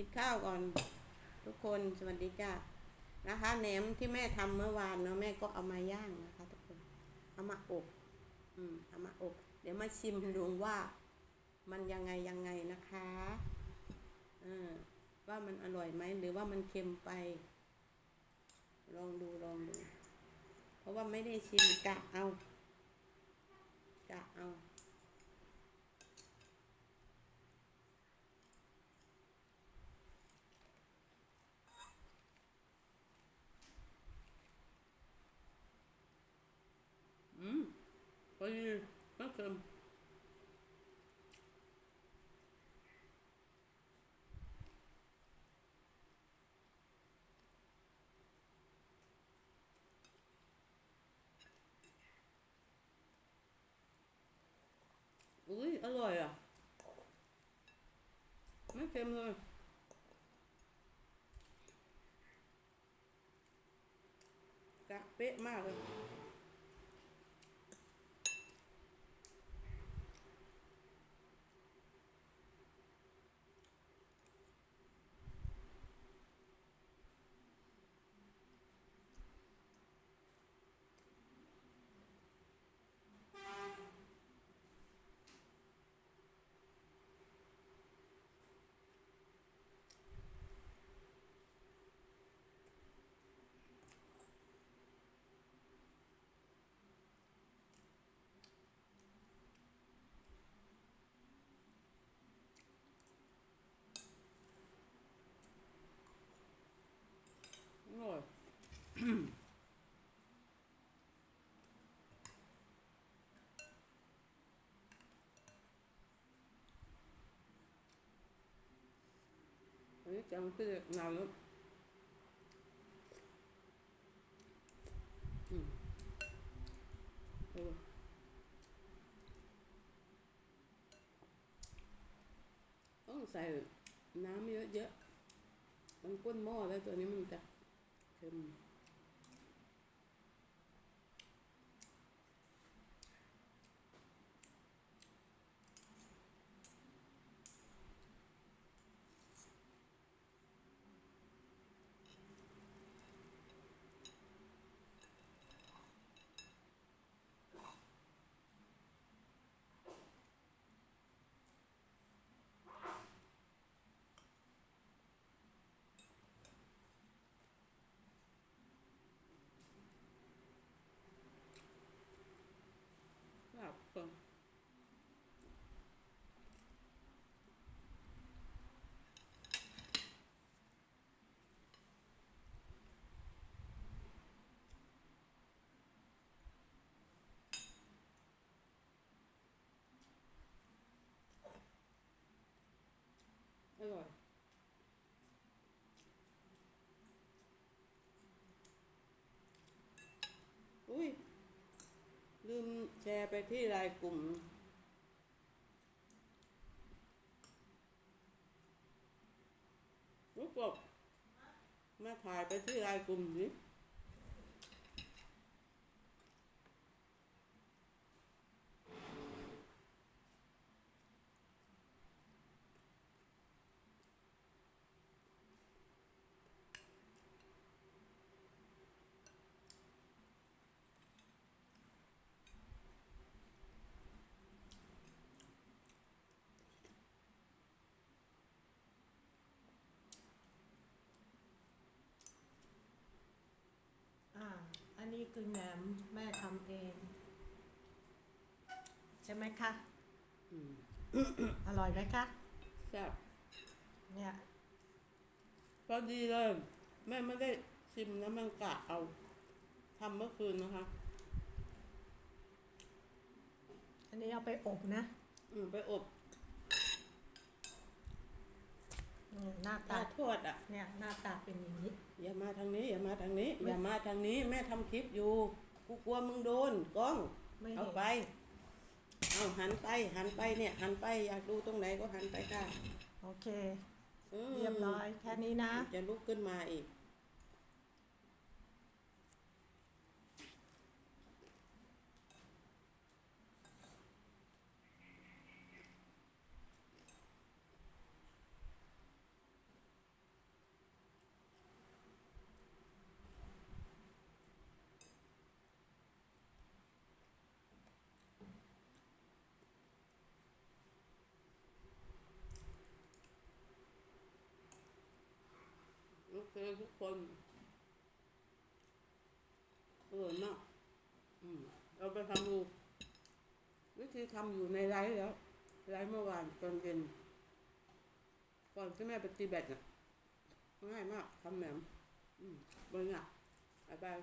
กินข้าวก่อน ทุกคนสวัสดีจ้านะคะแหนมที่แม่ทำเมื่อวานเนาะแม่ก็เอามาย่างนะคะ ทุกคน เอามาอบ อืมเอามาอบ เดี๋ยวมาชิมดูว่า มันยังไงยังไงนะคะเออว่ามันอร่อยไหมหรือว่ามันเค็มไป ลองดูลองดู เพราะว่าไม่ได้ชิมกะเอากะเอา อืมพอดีไม่เค็ม อุ้ยอร่อยอะ ไม่เค็มเลยกะเป๊ะมากเลย อันนี้จังคือเงาแล้วอืมเออต้องใส่น้ำเยอะๆมันก้นหม้อแล้วตัวนี้มันจะเค็ม ร่อย อุ้ย ลืมแชร์ไปที่รายกลุ่มลูกกบมาถ่ายไปที่รายกลุ่มสิ อ่า อั นนี้คือแหนมแม่ทำเอง ใช่ไหมคะอืมอร่อยไหมคะแซ่บเนี่ยพอดีเลย แม่ไม่ได้ชิมแล้วมันกะเอาทำเมื่อคืนนะคะ อันนี้เอาไปอบนะ อืมไปอบ อืม หน้าตาตาทอดอะ เนี่ยหน้าตาเป็นอย่างนี้ อย่ามาทางนี้ อย่ามาทางนี้ไม่อย่ามาทางนี้ แม่ทำคลิปอยู่ กูกลัวมึงโดนกล้อง ไม่เอาเห็นไป เอาหันไป หันไปเนี่ย หันไปอยากดูตรงไหนก็หันไปค่ะโอเค อืมเรียบร้อยแค่นี้นะ จะลุกขึ้นมาอีก ทุกคนอร่อยมากอืมเราไปทำดูวิธีทำอยู่ในไลฟ์แล้วไลฟ์เมื่อวานตอนเย็นก่อนที่แม่ไปตีแบตน่ะง่ายมากทำแหนมอืมเบิ้งอะบายบาย